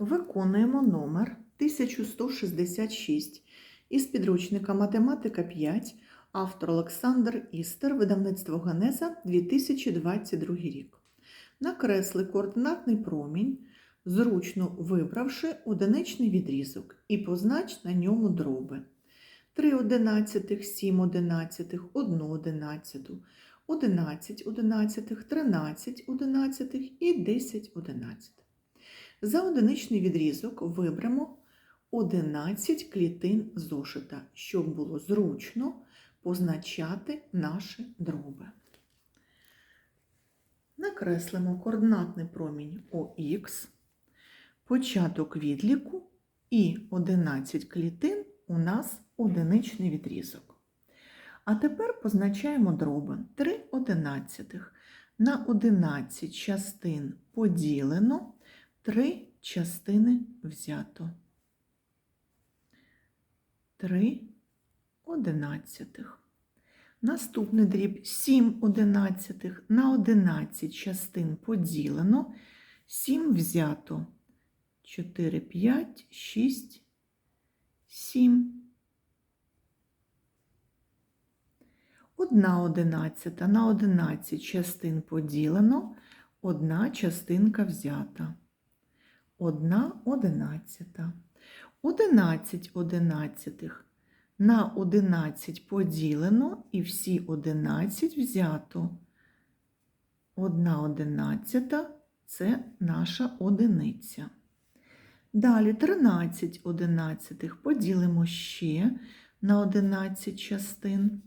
Виконуємо номер 1166 із підручника Математика 5, автор Олександр Істер, видавництво Генеза 2022 рік. Накресли координатний промінь, зручно вибравши одиничний відрізок і познач на ньому дроби. 3 одинадцятих, 7 одинадцятих, 1 одинадцяту, 11 одинадцятих, 13 одинадцятих і 10 одинадцятих. За одиничний відрізок виберемо 11 клітин зошита, щоб було зручно позначати наші дроби. Накреслимо координатний промінь ОХ, початок відліку і 11 клітин у нас одиничний відрізок. А тепер позначаємо дроби 3 одинадцятих. На 11 частин поділено, 3 частини взято. 3 одинадцятих. Наступний дріб 7 одинадцятих. На 11 частин поділено, 7 взято. 4, 5, 6, 7. Одна одинадцята на 11 частин поділено, одна частинка взята. Одна одинадцята. 11 одинадцятих на 11 поділено і всі 11 взято. Одна одинадцята це наша одиниця. Далі 13 одинадцятих поділимо ще на 11 частин.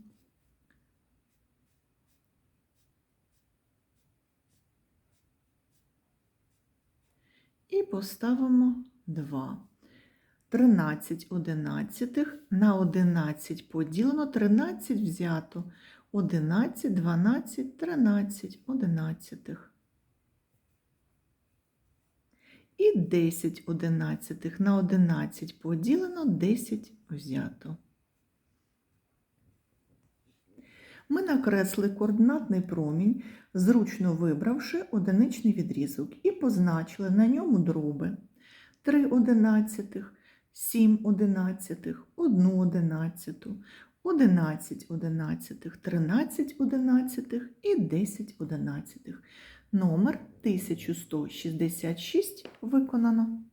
І поставимо 2. 13 одинадцятих на 11 поділено, 13 взято. 11, 12, 13 одинадцятих. І 10 одинадцятих на 11 поділено, 10 взято. Ми накресли координатний промінь, зручно вибравши одиничний відрізок і позначили на ньому дроби 3 одинадцятих, 7 одинадцятих, 1 одинадцяту, 11 одинадцятих, 13 одинадцятих і 10 одинадцятих. Номер 1166 виконано.